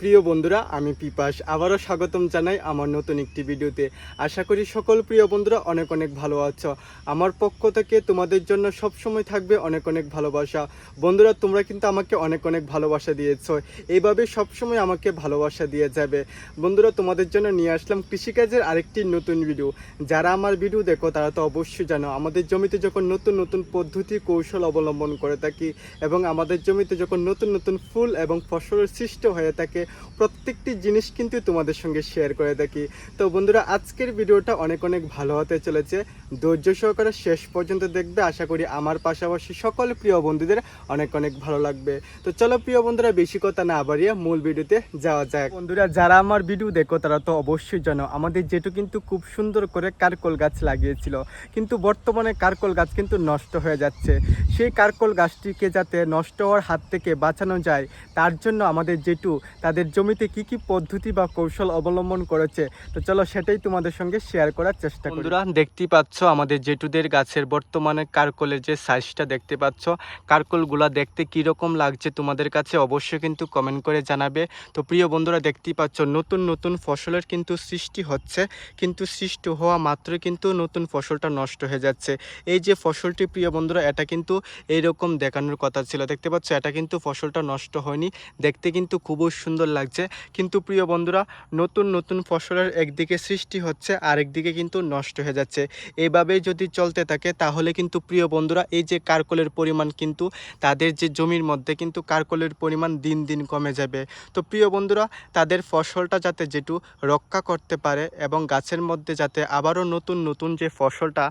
প্রিয় বন্ধুরা, আমি পিপাস। আবারও স্বাগতম জানাই আমার নতুন একটি ভিডিওতে। আশা করি সকল প্রিয় বন্ধুরা অনেক অনেক ভালো আছো। আমার পক্ষ থেকে তোমাদের জন্য সব সময় থাকবে অনেক অনেক ভালোবাসা। বন্ধুরা, তোমরা কিন্তু আমাকে অনেক অনেক ভালোবাসা দিয়েছ। এইভাবে সবসময় আমাকে ভালোবাসা দিয়ে যাবে। বন্ধুরা, তোমাদের জন্য নিয়ে আসলাম কৃষিকাজের আরেকটি নতুন ভিডিও। যারা আমার ভিডিও দেখো, তারা তো অবশ্যই জানো, আমাদের জমিতে যখন নতুন নতুন পদ্ধতি, কৌশল অবলম্বন করে থাকি এবং আমাদের জমিতে যখন নতুন নতুন ফুল এবং ফসলের সৃষ্টি হয়ে থাকে প্রত্যেকটি জিনিস কিন্তু তোমাদের সঙ্গে শেয়ার করে থাকি। তো বন্ধুরা, আজকের ভিডিওটা অনেক অনেক ভালো হতে চলেছে। ধৈর্য সহকারে শেষ পর্যন্ত দেখবে। আশা করি আমার পাশাপাশি সকল প্রিয় বন্ধুদের অনেক অনেক ভালো লাগবে। তো চলো প্রিয় বন্ধুরা, বেশি কথা না বাড়িয়ে মূল ভিডিওতে যাওয়া যাক। বন্ধুরা, যারা আমার ভিডিও দেখো, তারা তো অবশ্যই জানো, আমাদের যেটু কিন্তু খুব সুন্দর করে কারকল গাছ লাগিয়েছিল। কিন্তু বর্তমানে কারকল গাছ কিন্তু নষ্ট হয়ে যাচ্ছে। সেই কারকল গাছটিকে যাতে নষ্ট হওয়ার হাত থেকে বাঁচানো যায়, তার জন্য আমাদের জেঠু তাদের জমিতে কি কি পদ্ধতি বা কৌশল অবলম্বন করেছে? তো চলো সেটাই তোমাদের সঙ্গে শেয়ার করার চেষ্টা করি। বন্ধুরা দেখতেই পাচ্ছ আমাদের জেঠুদের গাছের বর্তমানে কারকলের যে সাইজটা দেখতে পাচ্ছ। কারকলগুলা দেখতে কীরকম লাগছে তোমাদের কাছে অবশ্যই কিন্তু কমেন্ট করে জানাবে। তো প্রিয় বন্ধুরা, দেখতেই পাচ্ছ নতুন নতুন ফসলের কিন্তু সৃষ্টি হচ্ছে। কিন্তু সৃষ্টি হওয়া মাত্রই কিন্তু নতুন ফসলটা নষ্ট হয়ে যাচ্ছে। এই যে ফসলটি প্রিয় বন্ধুরা, এটা কিন্তু এইরকম দেখানোর কথা ছিল। দেখতে পাচ্ছ, এটা কিন্তু ফসলটা নষ্ট হয়নি। দেখতে কিন্তু খুবই সুন্দর লাগছে। কিন্তু প্রিয় বন্ধুরা, নতুন নতুন ফসলের একদিকে সৃষ্টি হচ্ছে, আরেকদিকে কিন্তু নষ্ট হয়ে যাচ্ছে। এইভাবে যদি চলতে থাকে, তাহলে কিন্তু প্রিয় বন্ধুরা, এই যে কারকলের পরিমাণ কিন্তু, তাদের যে জমির মধ্যে কিন্তু কারকলের পরিমাণ দিন দিন কমে যাবে। তো প্রিয় বন্ধুরা, তাদের ফসলটা যাতে যেটু রক্ষা করতে পারে এবং গাছের মধ্যে যাতে আবারও নতুন নতুন যে ফসলটা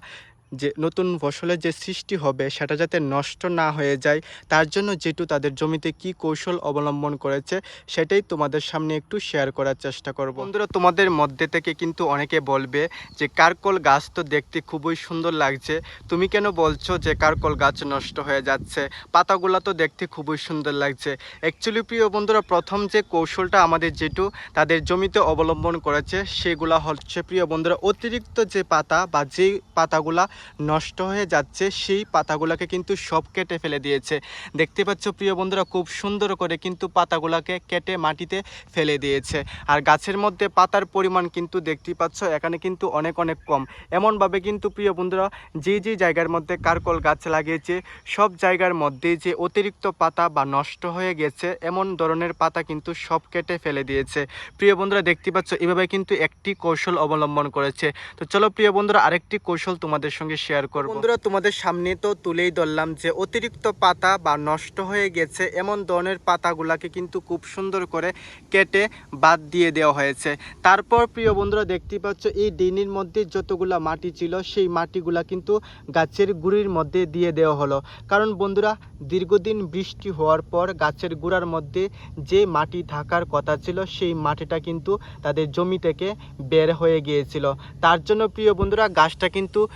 যে নতুন ফসলের যে সৃষ্টি হবে সেটা যাতে নষ্ট না হয়ে যায়, তার জন্য যেটু তাদের জমিতে কি কৌশল অবলম্বন করেছে সেটাই তোমাদের সামনে একটু শেয়ার করার চেষ্টা করব। বন্ধুরা, তোমাদের মধ্যে থেকে কিন্তু অনেকে বলবে যে কারকল গাছ তো দেখতে খুবই সুন্দর লাগছে। তুমি কেন বলছো যে কারকল গাছ নষ্ট হয়ে যাচ্ছে? পাতাগুলো তো দেখতে খুবই সুন্দর লাগছে। অ্যাকচুয়ালি প্রিয় বন্ধুরা, প্রথম যে কৌশলটা আমাদের যেটু তাদের জমিতে অবলম্বন করেছে, সেগুলা হচ্ছে প্রিয় বন্ধুরা, অতিরিক্ত যে পাতা বা যেই পাতাগুলা নষ্ট হয়ে যাচ্ছে, সেই পাতাগুলোকে কিন্তু সব কেটে ফেলে দিয়েছে। দেখতে পাচ্ছ প্রিয় বন্ধুরা, খুব সুন্দর করে কিন্তু পাতাগুলোকে কেটে মাটিতে ফেলে দিয়েছে। আর গাছের মধ্যে পাতার পরিমাণ কিন্তু দেখতেই পাচ্ছ, এখানে কিন্তু অনেক অনেক কম। এমনভাবে কিন্তু প্রিয় বন্ধুরা, যে যে জায়গার মধ্যে কারকল গাছ লাগিয়েছে, সব জায়গার মধ্যে যে অতিরিক্ত পাতা বা নষ্ট হয়ে গেছে, এমন ধরনের পাতা কিন্তু সব কেটে ফেলে দিয়েছে। প্রিয় বন্ধুরা, দেখতে পাচ্ছ, এভাবে কিন্তু একটি কৌশল অবলম্বন করেছে। তো চলো প্রিয় বন্ধুরা, আরেকটি কৌশল তোমাদের সঙ্গে শেয়ার করব। বন্ধুরা, তোমাদের সামনে তো তুলেই ধরলাম যে অতিরিক্ত পাতা বা নষ্ট হয়ে গেছে, এমন ধরনের পাতাগুলাকে কিন্তু খুব সুন্দর করে কেটে বাদ দিয়ে দেওয়া হয়েছে। তারপর প্রিয় বন্ধুরা দেখতেই পাচ্ছ, এই ডিনির মধ্যে যতগুলা মাটি ছিল, সেই মাটিগুলা কিন্তু গাছের গুঁড়ির মধ্যে দিয়ে দেওয়া হলো। কারণ বন্ধুরা, দীর্ঘদিন বৃষ্টি হওয়ার পর গাছের গুঁড়ার মধ্যে যে মাটি থাকার কথা ছিল, সেই মাটিটা কিন্তু তাদের জমি থেকে বের হয়ে গিয়েছিল। তার জন্য প্রিয় বন্ধুরা, গাছটা কিন্তু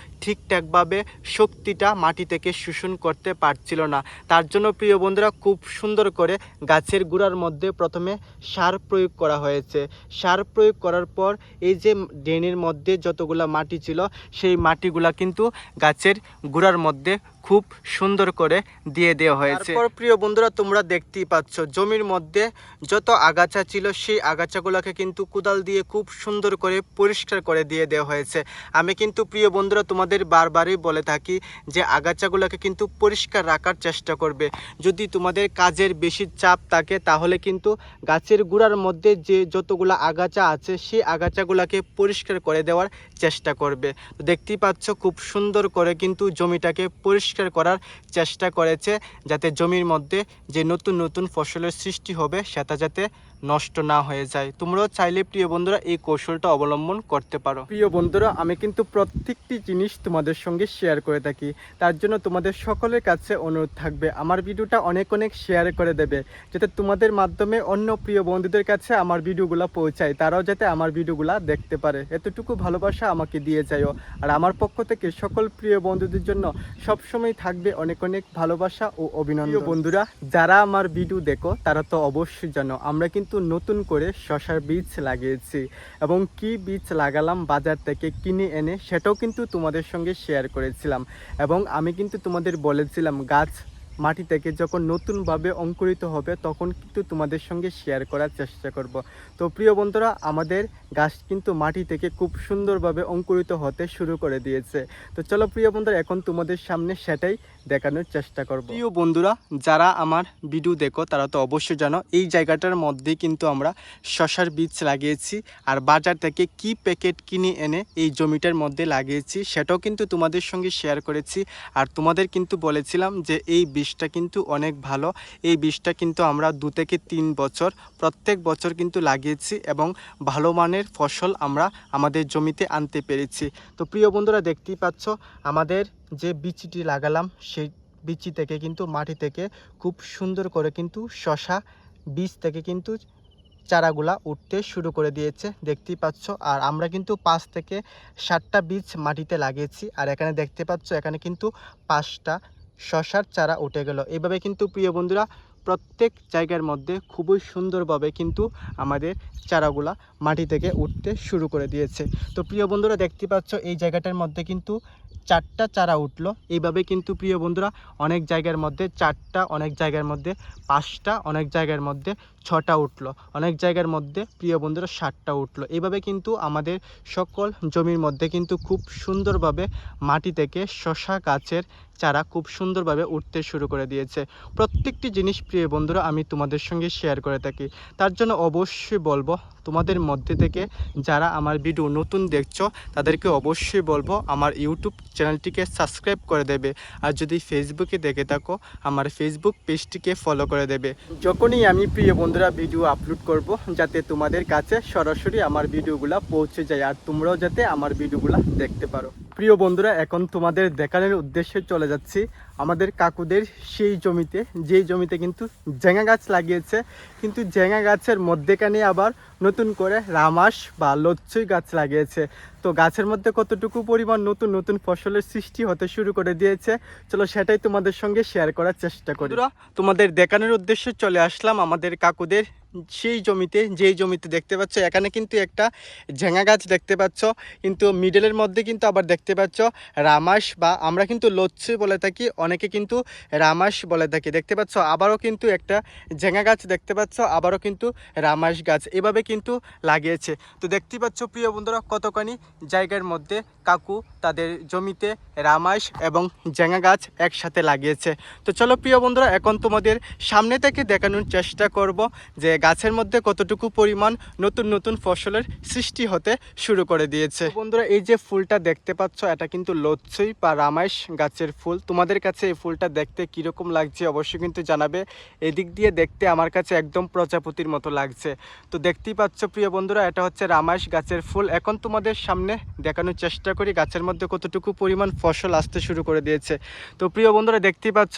ঠিকঠাকভাবে শক্তিটা মাটি থেকে শোষণ করতে পারছিল না। তার জন্য প্রিয় বন্ধুরা খুব সুন্দর করে গাছের গুড়ার মধ্যে প্রথমে সার প্রয়োগ করা হয়েছে। সার প্রয়োগ করার পর এই যে ড্রেনের মধ্যে যতগুলো মাটি ছিল, সেই মাটিগুলা কিন্তু গাছের গুঁড়ার মধ্যে খুব সুন্দর করে দিয়ে দেওয়া হয়েছে। তারপর প্রিয় বন্ধুরা, তোমরা দেখতেই পাচ্ছ, জমির মধ্যে যত আগাছা ছিল, সেই আগাছাগুলোকে কিন্তু কোদাল দিয়ে খুব সুন্দর করে পরিষ্কার করে দিয়ে দেওয়া হয়েছে। আমি কিন্তু প্রিয় বন্ধুরা, তোমাদের বারবারই বলে থাকি যে আগাছাগুলোকে কিন্তু পরিষ্কার রাখার চেষ্টা করবে। যদি তোমাদের কাজের বেশি চাপ থাকে, তাহলে কিন্তু গাছের গুঁড়ার মধ্যে যে যতগুলো আগাছা আছে, সেই আগাছাগুলোকে পরিষ্কার করে দেওয়ার চেষ্টা করবে। দেখতেই পাচ্ছ, খুব সুন্দর করে কিন্তু জমিটাকে পরিষ্কার করার চেষ্টা করেছে যাতে জমির মধ্যে যে নতুন নতুন ফসলের সৃষ্টি হবে সেটা যাতে নষ্ট না হয়ে যায়। তোমরাও চাইলে প্রিয় বন্ধুরা এই কৌশলটা অবলম্বন করতে পারো। প্রিয় বন্ধুরা, আমি কিন্তু প্রত্যেকটি জিনিস তোমাদের সঙ্গে শেয়ার করে থাকি। তার জন্য তোমাদের সকলের কাছে অনুরোধ থাকবে, আমার ভিডিওটা অনেক অনেক শেয়ার করে দেবে, যাতে তোমাদের মাধ্যমে অন্য প্রিয় বন্ধুদের কাছে আমার ভিডিওগুলো পৌঁছায়, তারাও যাতে আমার ভিডিওগুলো দেখতে পারে। এতটুকু ভালোবাসা আমাকে দিয়ে যাইও। আর আমার পক্ষ থেকে সকল প্রিয় বন্ধুদের জন্য সবসময় থাকবে অনেক অনেক ভালোবাসা ও অভিনন্দন। বন্ধুরা, যারা আমার ভিডিও দেখো, তারা তো অবশ্যই জানো, আমরা কিন্তু নতুন করে শশার বীজ লাগিয়েছি এবং কি বীজ লাগালাম বাজার থেকে কিনে এনে সেটাও কিন্তু তোমাদের সঙ্গে শেয়ার করেছিলাম এবং আমি কিন্তু তোমাদের বলেছিলাম, গাছ মাটি থেকে যখন নতুনভাবে অঙ্কুরিত হবে, তখন কিন্তু তোমাদের সঙ্গে শেয়ার করার চেষ্টা করব। তো প্রিয় বন্ধুরা, আমাদের গাছ কিন্তু মাটি থেকে খুব সুন্দরভাবে অঙ্কুরিত হতে শুরু করে দিয়েছে। তো চলো প্রিয় বন্ধুরা, এখন তোমাদের সামনে সেটাই দেখানোর চেষ্টা করব। প্রিয় বন্ধুরা, যারা আমার ভিডিও দেখো, তারা তো অবশ্যই জানো, এই জায়গাটার মধ্যে কিন্তু আমরা শশার বীজ লাগিয়েছি, আর বাজার থেকে কি প্যাকেট কিনে এনে এই জমিটার মধ্যে লাগিয়েছি, সেটাও কিন্তু তোমাদের সঙ্গে শেয়ার করেছি। আর তোমাদের কিন্তু বলেছিলাম যে এই বীজটা কিন্তু অনেক ভালো। এই বীজটা কিন্তু আমরা দু থেকে তিন বছর, প্রত্যেক বছর কিন্তু লাগিয়েছি এবং ভালো মানের ফসল আমরা আমাদের জমিতে আনতে পেরেছি। তো প্রিয় বন্ধুরা, দেখতেই পাচ্ছ, আমাদের যে বিচিটি লাগালাম, সেই বিচি থেকে কিন্তু মাটি থেকে খুব সুন্দর করে কিন্তু শশা বীজ থেকে কিন্তু চারাগুলা উঠতে শুরু করে দিয়েছে। দেখতেই পাচ্ছ, আর আমরা কিন্তু পাঁচ থেকে সাতটা বীজ মাটিতে লাগিয়েছি। আর এখানে দেখতে পাচ্ছ, এখানে কিন্তু পাঁচটা শশার চারা উঠে গেল। এভাবে কিন্তু প্রিয় বন্ধুরা প্রত্যেক জায়গার মধ্যে খুবই সুন্দরভাবে কিন্তু আমাদের চারাগুলা মাটি থেকে উঠতে শুরু করে দিয়েছে। তো প্রিয় বন্ধুরা দেখতে পাচ্ছ, এই জায়গাটার মধ্যে কিন্তু চারটা চারা উঠল। এইভাবে কিন্তু প্রিয় বন্ধুরা অনেক জায়গার মধ্যে চারটা, অনেক জায়গার মধ্যে পাঁচটা, অনেক জায়গার মধ্যে ছটা উঠল। অনেক জায়গার মধ্যে প্রিয় বন্ধুরা সাতটা উঠল। এইভাবে কিন্তু আমাদের সকল জমির মধ্যে কিন্তু খুব সুন্দরভাবে মাটি থেকে শশা গাছের চারা খুব সুন্দরভাবে উঠতে শুরু করে দিয়েছে। প্রত্যেকটি জিনিস প্রিয় বন্ধুরা আমি তোমাদের সঙ্গে শেয়ার করে থাকি। তার জন্য অবশ্যই বলব, তোমাদের মধ্যে থেকে যারা আমার ভিডিও নতুন দেখছ, তাদেরকে অবশ্যই বলব আমার ইউটিউব চ্যানেলটিকে সাবস্ক্রাইব করে দেবে। আর যদি ফেসবুকে দেখে থাকো, আমার ফেসবুক পেজটিকে ফলো করে দেবে। যখনই আমি প্রিয় বন্ধুরা ভিডিও আপলোড করব যাতে তোমাদের কাছে সরাসরি আমার ভিডিওগুলো পৌঁছে যায় আর তোমরাও যাতে আমার ভিডিওগুলো দেখতে পারো। প্রিয় বন্ধুরা, এখন তোমাদের দেখানোর উদ্দেশ্যে চলে যাচ্ছি। আমাদের কাকুদের সেই জমিতে, যেই জমিতে কিন্তু জেঙা গাছ লাগিয়েছে। কিন্তু জেঙা গাছের মধ্যেখানে আবার নতুন করে রামাস বা লচ্ছই গাছ লাগিয়েছে। তো গাছের মধ্যে কতটুকু পরিমাণ নতুন নতুন ফসলের সৃষ্টি হতে শুরু করে দিয়েছে, চলো সেটাই তোমাদের সঙ্গে শেয়ার করার চেষ্টা করি। তোমাদের দেখানোর উদ্দেশ্যে চলে আসলাম আমাদের কাকুদের সেই জমিতে, যেই জমিতে দেখতে পাচ্ছ, এখানে কিন্তু একটা ঝেঙা গাছ দেখতে পাচ্ছ। কিন্তু মিডলের মধ্যে কিন্তু আবার দেখতে পাচ্ছ রামাস বা আমরা কিন্তু লচ্ছি বলে থাকি, অনেকে কিন্তু রামাস বলে থাকি। দেখতে পাচ্ছ, আবারও কিন্তু একটা ঝেঙা গাছ দেখতে পাচ্ছ, আবারও কিন্তু রামাস গাছ। এভাবে কিন্তু লাগিয়েছে। তো দেখতে পাচ্ছ, প্রিয় বন্ধুরা, কতখানি জায়গার মধ্যে কাকু তাদের জমিতে রামাস এবং জেঙা গাছ একসাথে লাগিয়েছে। তো চলো, প্রিয় বন্ধুরা, এখন তোমাদের সামনে থেকে দেখানোর চেষ্টা করব যে গাছের মধ্যে কতটুকু পরিমাণ নতুন নতুন ফসলের সৃষ্টি হতে শুরু করে দিয়েছে। বন্ধুরা, এই যে ফুলটা দেখতে পাচ্ছ, এটা কিন্তু লচ্ছই বা রামাইশ গাছের ফুল। তোমাদের কাছে এই ফুলটা দেখতে কীরকম লাগছে অবশ্যই কিন্তু জানাবে। এদিক দিয়ে দেখতে আমার কাছে একদম প্রজাপতির মতো লাগছে। তো দেখতেই পাচ্ছ প্রিয় বন্ধুরা, এটা হচ্ছে রামাইশ গাছের ফুল। এখন তোমাদের সামনে দেখানোর চেষ্টা করি গাছের মধ্যে কতটুকু পরিমাণ ফসল আসতে শুরু করে দিয়েছে। তো প্রিয় বন্ধুরা, দেখতেই পাচ্ছ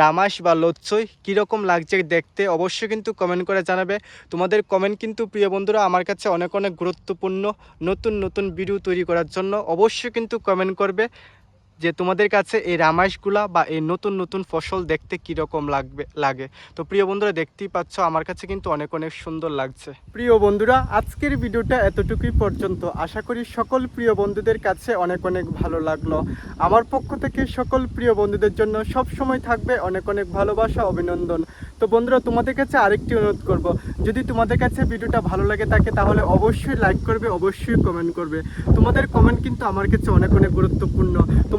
রামাস বা লচ্ছই কীরকম লাগছে দেখতে অবশ্যই কিন্তু কমেন্ট করে জানাবে। তোমাদের কমেন্ট কিন্তু প্রিয় বন্ধুরা আমার কাছে অনেক অনেক গুরুত্বপূর্ণ নতুন নতুন ভিডিও তৈরি করার জন্য অবশ্যই কিন্তু কমেন্ট করবে। যে তোমাদের কাছে এই রামাইশগুলা বা এই নতুন নতুন ফসল দেখতে কীরকম লাগবে, লাগে। তো প্রিয় বন্ধুরা, দেখতেই পাচ্ছ, আমার কাছে কিন্তু অনেক অনেক সুন্দর লাগছে। প্রিয় বন্ধুরা, আজকের ভিডিওটা এতটুকুই পর্যন্ত। আশা করি সকল প্রিয় বন্ধুদের কাছে অনেক অনেক ভালো লাগল। আমার পক্ষ থেকে সকল প্রিয় বন্ধুদের জন্য সব সময় থাকবে অনেক অনেক ভালোবাসা, অভিনন্দন। তো বন্ধুরা, তোমাদের কাছে আরেকটি অনুরোধ করব। যদি তোমাদের কাছে ভিডিওটা ভালো লাগে থাকে, তাহলে অবশ্যই লাইক করবে, অবশ্যই কমেন্ট করবে। তোমাদের কমেন্ট কিন্তু আমার কাছে অনেক অনেক গুরুত্বপূর্ণ।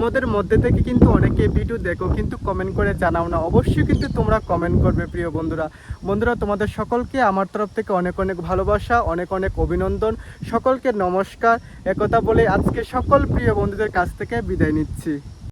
তোমাদের মধ্যে থেকে কিন্তু অনেকে ভিডিও দেখো, কিন্তু কমেন্ট করে জানাও না। অবশ্যই কিন্তু তোমরা কমেন্ট করবে, প্রিয় বন্ধুরা। বন্ধুরা, তোমাদের সকলকে আমার তরফ থেকে অনেক অনেক ভালোবাসা, অনেক অনেক অভিনন্দন। সকলকে নমস্কার। একথা বলে আজকে সকল প্রিয় বন্ধুদের কাছ থেকে বিদায় নিচ্ছি।